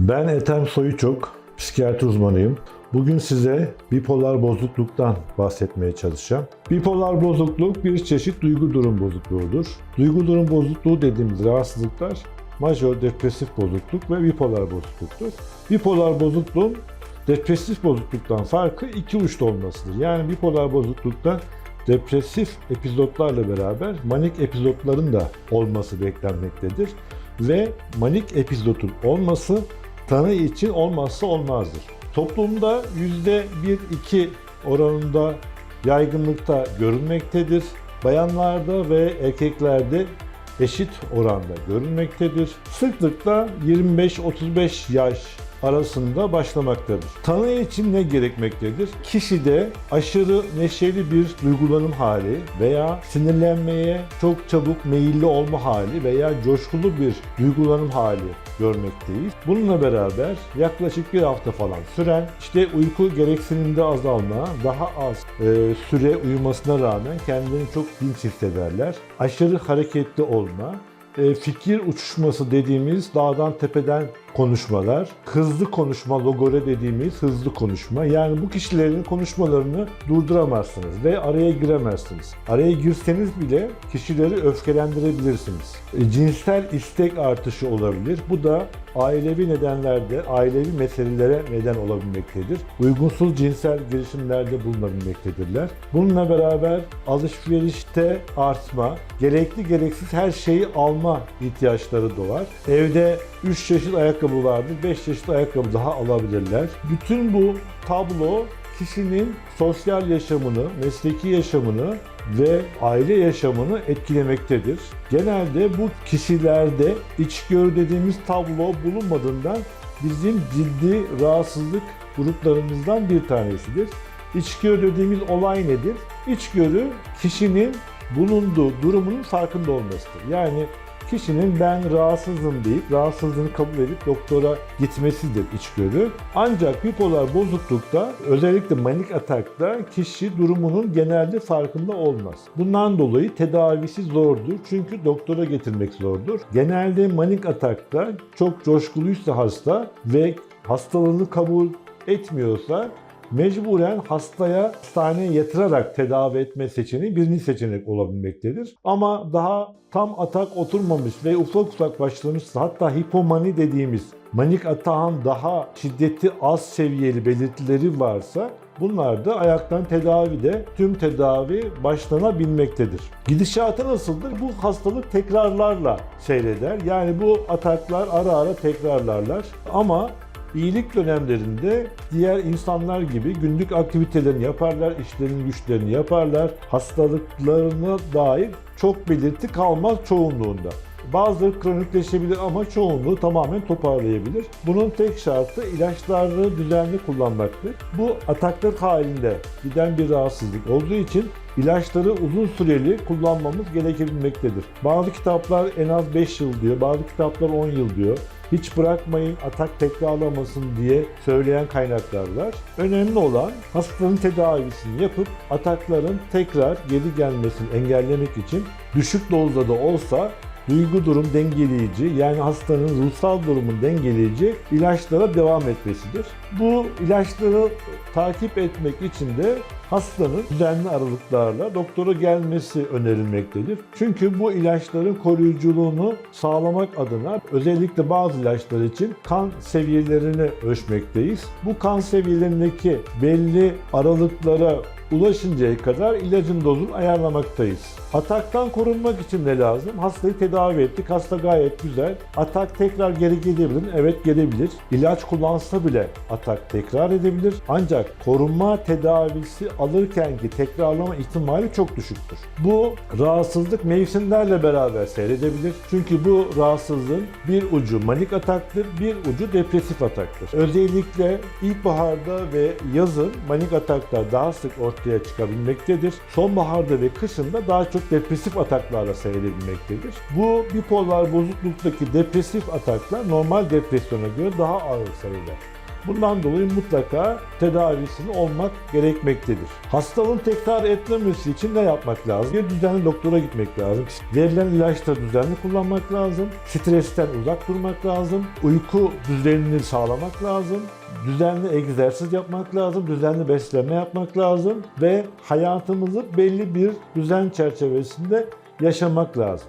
Ben Ethem Soyuçok, psikiyatri uzmanıyım. Bugün size bipolar bozukluktan bahsetmeye çalışacağım. Bipolar bozukluk bir çeşit duygu durum bozukluğudur. Duygu durum bozukluğu dediğimiz rahatsızlıklar majör depresif bozukluk ve bipolar bozukluktur. Bipolar bozukluğun depresif bozukluktan farkı iki uçta olmasıdır. Yani bipolar bozuklukta depresif epizotlarla beraber manik epizotların da olması beklenmektedir. Ve manik epizotun olması tanı için olmazsa olmazdır. Toplumda %1-2 oranında yaygınlıkta görülmektedir. Bayanlarda ve erkeklerde eşit oranda görülmektedir. Sıklıkla 25-35 yaş arasında başlamaktadır. Tanı için ne gerekmektedir? Kişide aşırı neşeli bir duygulanım hali veya sinirlenmeye çok çabuk meyilli olma hali veya coşkulu bir duygulanım hali görmekteyiz. Bununla beraber yaklaşık bir hafta falan süren işte uyku gereksinimde azalma, daha az e, süre uyumasına rağmen kendini çok dinç hissederler. Aşırı hareketli olma, e, fikir uçuşması dediğimiz dağdan tepeden konuşmalar, hızlı konuşma, logore dediğimiz hızlı konuşma. Yani bu kişilerin konuşmalarını durduramazsınız ve araya giremezsiniz. Araya girseniz bile kişileri öfkelendirebilirsiniz. E, Cinsel istek artışı olabilir. Bu da ailevi nedenlerde, ailevi meselelere neden olabilmektedir. Uygunsuz cinsel girişimlerde bulunabilmektedirler. Bununla beraber alışverişte artma, gerekli gereksiz her şeyi alma ihtiyaçları doğar. Evde 3 çeşit ayakkabı vardır, 5 çeşit ayakkabı daha alabilirler. Bütün bu tablo kişinin sosyal yaşamını, mesleki yaşamını ve aile yaşamını etkilemektedir. Genelde bu kişilerde içgörü dediğimiz tablo bulunmadığından bizim ciddi rahatsızlık gruplarımızdan bir tanesidir. İçgörü dediğimiz olay nedir? İçgörü kişinin bulunduğu durumunun farkında olmasıdır. Yani kişinin ben rahatsızım deyip rahatsızlığını kabul edip doktora gitmesidir içgörü. Ancak bipolar bozuklukta özellikle manik atakta kişi durumunun genelde farkında olmaz. Bundan dolayı tedavisi zordur çünkü doktora getirmek zordur. Genelde manik atakta çok coşkuluysa hasta ve hastalığını kabul etmiyorsa mecburen hastaya hastaneye yatırarak tedavi etme seçeneği birinci seçenek olabilmektedir. Ama daha tam atak oturmamış ve ufak ufak başlamışsa hatta hipomani dediğimiz manik atağın daha şiddeti az seviyeli belirtileri varsa Bunlar da ayaktan tedavide tüm tedavi başlanabilmektedir. Gidişatı nasıldır? Bu hastalık tekrarlarla seyreder. Yani bu ataklar ara ara tekrarlarlar. Ama İyilik dönemlerinde diğer insanlar gibi günlük aktivitelerini yaparlar, işlerini güçlerini yaparlar. Hastalıklarına dair çok belirti kalmaz çoğunluğunda. Bazıları kronikleşebilir ama çoğunluğu tamamen toparlayabilir. Bunun tek şartı ilaçlarını düzenli kullanmaktır. Bu ataklar halinde giden bir rahatsızlık olduğu için ilaçları uzun süreli kullanmamız gerekebilmektedir. Bazı kitaplar en az 5 yıl diyor, bazı kitaplar 10 yıl diyor. Hiç bırakmayın atak tekrarlamasın diye söyleyen kaynaklar var. Önemli olan hastanın tedavisini yapıp atakların tekrar geri gelmesini engellemek için düşük dozda da olsa duygu durum dengeleyici yani hastanın ruhsal durumun dengeleyici ilaçlara devam etmesidir. Bu ilaçları takip etmek için de hastanın düzenli aralıklarla doktora gelmesi önerilmektedir. Çünkü bu ilaçların koruyuculuğunu sağlamak adına özellikle bazı ilaçlar için kan seviyelerini ölçmekteyiz. Bu kan seviyelerindeki belli aralıklara ulaşıncaya kadar ilacın dozunu ayarlamaktayız. Ataktan korunmak için ne lazım? Hastayı tedavi ettik. Hasta gayet güzel. Atak tekrar geri gelebilir mi? Evet gelebilir. İlaç kullansa bile atak tekrar edebilir. Ancak korunma tedavisi alırkenki tekrarlama ihtimali çok düşüktür. Bu rahatsızlık mevsimlerle beraber seyredebilir. Çünkü bu rahatsızlığın bir ucu manik ataktır, bir ucu depresif ataktır. Özellikle ilkbaharda ve yazın manik ataklar daha sık ortaya çıkabilmektedir. Sonbaharda ve kışında daha çok depresif ataklarla seyredebilmektedir. Bu bipolar bozukluktaki depresif ataklar normal depresyona göre daha ağır seyreder. Bundan dolayı mutlaka tedavisini olmak gerekmektedir. Hastalığın tekrar etmemesi için ne yapmak lazım? Bir düzenli doktora gitmek lazım. Verilen ilaçları düzenli kullanmak lazım. Stresten uzak durmak lazım. Uyku düzenini sağlamak lazım. Düzenli egzersiz yapmak lazım, düzenli beslenme yapmak lazım ve hayatımızı belli bir düzen çerçevesinde yaşamak lazım.